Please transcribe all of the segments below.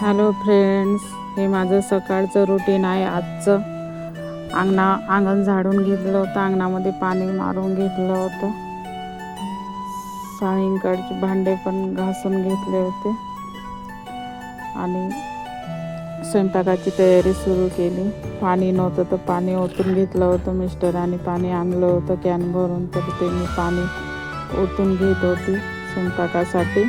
Hello friends हे माझं सकाळचं रुटीन आहे आजचं. अंगणा अंगण झाडून घेतलं होतं. अंगणामध्ये पाणी मारून घेतलं होतं. सायंकाळचे भांडे पण घासून घेतले होते. आणि स्वयंपाकाची तयारी सुरू केली. पाणी नव्हतं तर पाणी ओतून घेतलं होतं मिस्टरांनी. पाणी आणलं होतं कॅन भरून तर ते मी पाणी ओतून घेत होती. स्वयंपाकासाठी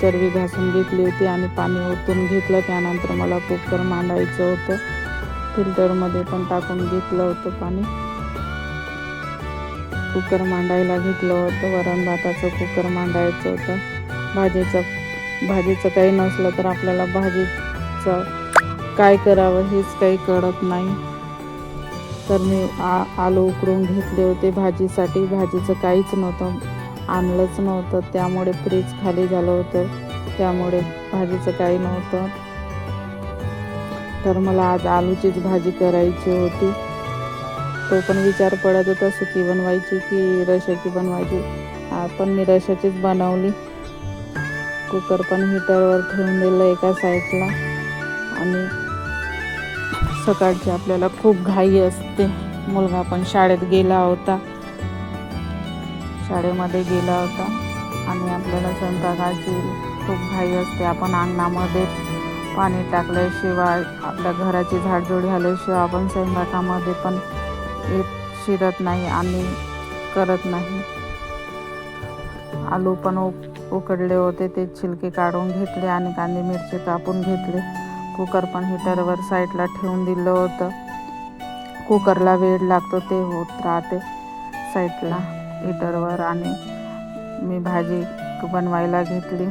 चरबी घासून घेतली होती आणि पाणी ओतून घेतलं. त्यानंतर मला कुकर मांडायचं होतं. फिल्टरमध्ये पण टाकून घेतलं होतं पाणी. कुकर मांडायला घेतलं होतं. वरण भाताचं कुकर मांडायचं होतं. भाजीचं भाजीचं काही नसलं तर आपल्याला भाजीचं काय करावं हेच काही कळत नाही. तर मी आ आलू उकडून घेतले होते भाजीसाठी. भाजीचं काहीच नव्हतं. आणलंच नव्हतं. त्यामुळे फ्रीज खाली झालं होतं. त्यामुळे भाजीचं काही नव्हतं. तर मला आज आलूचीच भाजी करायची होती. तो पण विचार पडत होता सुकी बनवायची की रशाची बनवायची. पण मी रशाचीच बनवली. कुकर पण हिटरवर ठेवून दिलं एका साईडला आणि सकाळची आपल्याला खूप घाई असते. मुलगा पण शाळेत गेला होता. शाळेमध्ये गेला होता. आणि आपल्याला स्वयंपाकाची खूप घाई असते. आपण अंगणामध्ये पाणी टाकल्याशिवाय आपल्या घराची झाडझूड झाल्याशिवाय आपण स्वयंपाकामध्ये पण येत शिरत नाही आणि करत नाही. आलू पण उक उकडले होते. ते छिलके काढून घेतले आणि कांदे मिरची कापून घेतले. कुकर पण हिटरवर साईडला ठेवून दिलं होतं. कुकरला वेळ लागतो ते होत राहते साईडला हिटरवर आणि मी भाजी बनवायला घेतली.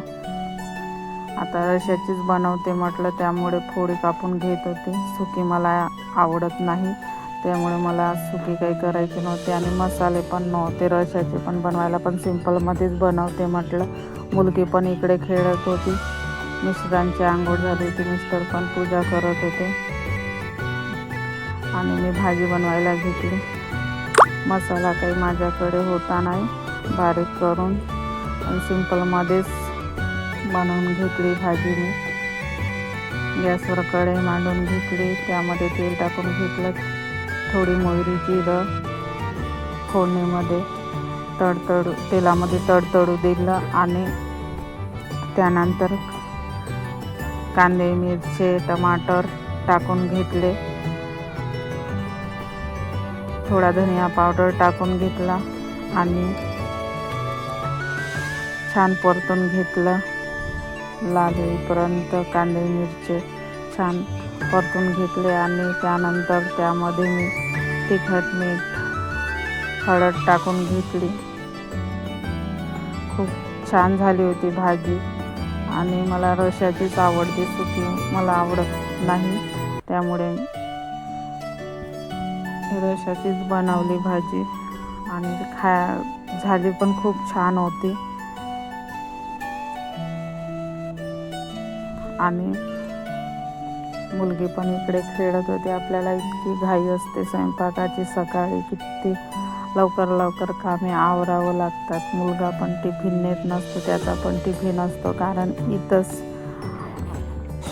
आता रशाचीच बनवते म्हटलं त्यामुळे फोडी कापून घेत होते. सुकी मला आवडत नाही त्यामुळे मला सुकी काही करायची नव्हती आणि मसाले पण नव्हते. रशाचे पण बनवायला पण सिम्पलमध्येच बनवते म्हटलं. मुलगी पण इकडे खेळत होती. मिस्टरांची आंघोळ झाली होती मिस्टर पण पूजा करत होते. आणि मी भाजी बनवायला घेतली. मसाला काही माझ्याकडे होता नाही. बारीक करून सिंपलमध्येच सिम्पलमध्येच बनवून घेतली भाजी मी गॅसवर कढई मांडून घेतली. त्यामध्ये तेल टाकून घेतलं. थोडी मोहरी जिरं फोडणीमध्ये तडतडू तेलामध्ये तडतडू दिलं आणि त्यानंतर कांदे मिरचे टमाटर टाकून घेतले. थोडा धनिया पावडर टाकून घेतला आणि छान परतून घेतलं. लाल होईपर्यंत कांदे मिरचे छान परतून घेतले आणि त्यानंतर त्यामध्ये मी तिखट मीठ हळद टाकून घेतली. खूप छान झाली होती भाजी आणि मला रशाचीच आवडते सुकी मला आवडत नाही. त्यामुळे रशाचीच बनवली भाजी आणि खा झाली पण खूप छान होती. आणि मुलगी पण इकडे खेळत होती. आपल्याला इतकी घाई असते स्वयंपाकाची. सकाळी किती लवकर लवकर कामे आवरावं लागतात. मुलगा पण टिफिन नेत नसतो त्याचा पण टिफिन असतो. कारण इथंच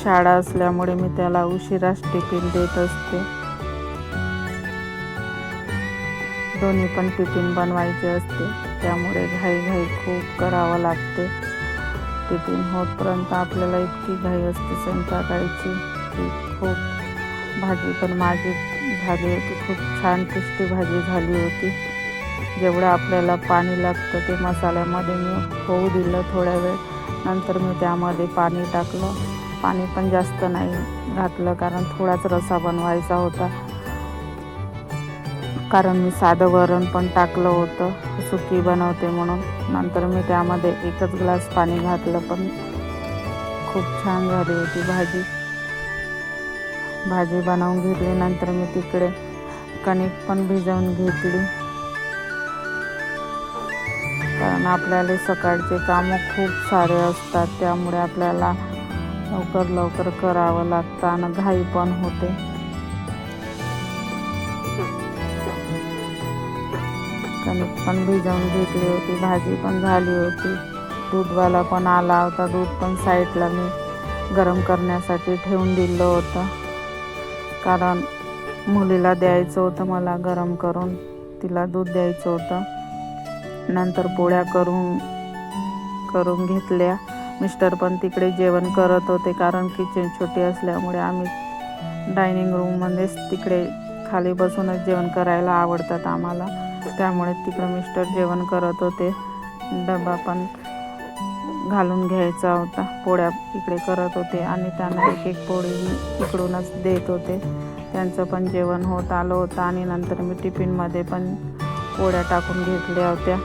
शाळा असल्यामुळे मी त्याला उशिराच टिफिन देत असते. दोन्ही पण टिफिन बनवायचे असते. त्यामुळे घाई घाई खूप करावं लागते. टिफिन होतपर्यंत आपल्याला इतकी घाई असते संध्याकाळची. की खूप भाजी पण माझी झाली होती. खूप छान टेस्टी भाजी झाली होती. जेवढं आपल्याला पाणी लागतं ते मसाल्यामध्ये मी होऊ दिलं थोड्या वेळ. नंतर मी त्यामध्ये पाणी टाकलं. पाणी पण जास्त नाही घातलं कारण थोडाच रसा बनवायचा होता. कारण मी साधं वरण पण टाकलं होतं. सुकी बनवते म्हणून. नंतर मी त्यामध्ये एकच ग्लास पाणी घातलं पण खूप छान झाली होती भाजी. भाजी बनवून घेतली. नंतर मी तिकडे कणिक पण भिजवून घेतली. कारण आपल्याला सकाळचे कामं खूप सारे असतात. त्यामुळे आपल्याला लवकर लवकर करावं लागतं. आणि घाई पण होते. कणिक पण भिजवून घेतली होती भाजी पण झाली होती. दूधवाला पण आला होता दूध पण साईडला मी गरम करण्यासाठी ठेवून दिलं होतं. कारण मुलीला द्यायचं होतं मला गरम करून तिला दूध द्यायचं होतं. नंतर पोळ्या करून करून घेतल्या. मिस्टर पण तिकडे जेवण करत होते कारण किचन छोटी असल्यामुळे आम्ही डायनिंग रूममध्येच तिकडे खाली बसूनच जेवण करायला आवडतात आम्हाला. त्यामुळे तिकडं मिस्टर जेवण करत होते. डबा पण घालून घ्यायचा होता. पोळ्या इकडे करत होते आणि त्यांना एक एक पोळी इकडूनच देत होते. त्यांचं पण जेवण होत आलं होतं आणि नंतर मी टिफिनमध्ये पण पोळ्या टाकून घेतल्या होत्या.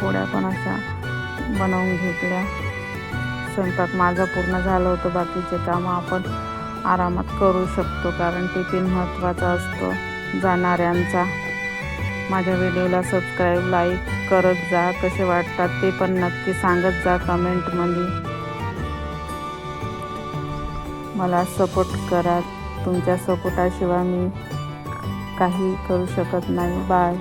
पोळ्या पण अशा बनवून घेतल्या. स्वयंपाक माझा पूर्ण झालं होतं. बाकीचे कामं आपण आरामात करू शकतो कारण टिफिन महत्त्वाचा असतो जाणाऱ्यांचा. माझ्या व्हिडिओला सबस्क्राईब लाईक करत जा कसे वाटतात ते पण नक्की सांगत जा कमेंटमध्ये. मला सपोर्ट करा. तुमच्या सपोर्टाशिवाय मी काही करू शकत नाही. बाय